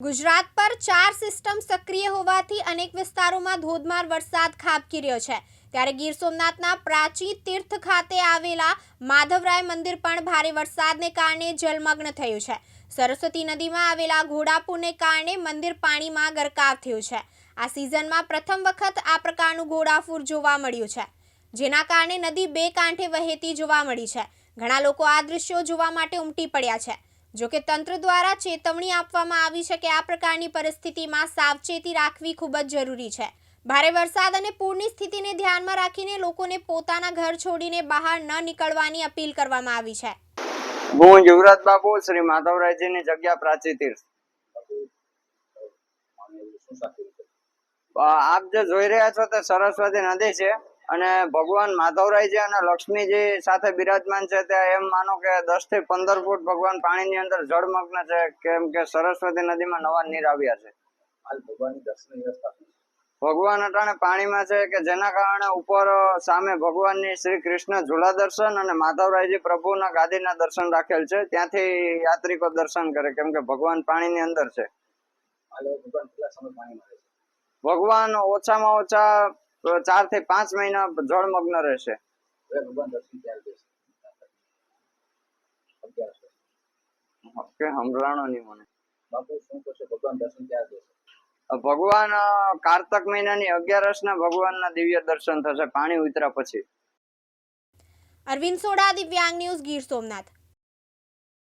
ગુજરાત પર ચાર સિસ્ટમ સક્રિય હોવાથી અનેક વિસ્તારોમાં ધોધમાર વરસાદ ખાબકી રહ્યો છે. ત્યારે ગીર સોમનાથના પ્રાચી તીર્થ ખાતે આવેલા માધવરાય મંદિર પણ ભારે વરસાદને કારણે જલમગ્ન થયું છે. સરસ્વતી નદીમાં આવેલા ઘોડાપુરને કારણે મંદિર પાણીમાં ગરકાવ થયું છે. આ સિઝનમાં પ્રથમ વખત આ પ્રકારનું ઘોડાપુર જોવા મળ્યું છે. જેના કારણે નદી બે કાંઠે વહેતી જોવા મળી છે. ઘણા લોકો આ દૃશ્યો જોવા માટે ઉમટી પડ્યા છે. જો કે તંત્ર દ્વારા ચેતવણી આપવામાં આવી છે કે આ પ્રકારની પરિસ્થિતિમાં સાવચેતી રાખવી ખૂબ જ જરૂરી છે. ભારે વરસાદ અને પૂરની સ્થિતિને ધ્યાનમાં રાખીને લોકોને પોતાના ઘર છોડીને બહાર ન નીકળવાની અપીલ કરવામાં આવી છે. હું યુવરાજ બાબુ શ્રી માધવરાયજીની જગ્યા પ્રાચી તીર્થ. આપ જે જોઈ રહ્યા છો તે સરસ્વતી નદી છે. અને ભગવાન માધવરાયજી અને લક્ષ્મીજી સાથે બિરાજમાન છે ત્યાં એમ માનો કે દસથી પંદર ફૂટ ભગવાન પાણીની અંદર જળમગ્ન છે કેમ કે સરસ્વતી નદીમાં નવા નીર આવ્યા છે. છે? ભગવાન અટાણે પાણીમાં છે કે જેના કારણે ઉપર સામે ભગવાનની શ્રી કૃષ્ણ ઝુલા દર્શન અને માધવરાયજી પ્રભુના ગાદીના દર્શન રાખેલ છે ત્યાંથી યાત્રિકો દર્શન કરે કેમ કે ભગવાન પાણીની અંદર છે. છે? ભગવાન ઓછામાં ઓછા ચારથી પાંચ મહિના જળમગ્ન રહેશે. મને બાપુ શું કરશે ભગવાન દર્શન ભગવાન કારતક મહિનાની અગિયારસ ના ભગવાનના દિવ્ય દર્શન થશે. પાણી ઉતર્યા પછી. અરવિંદ સોડા, દિવ્યાંગ ન્યૂઝ ગીર સોમનાથ.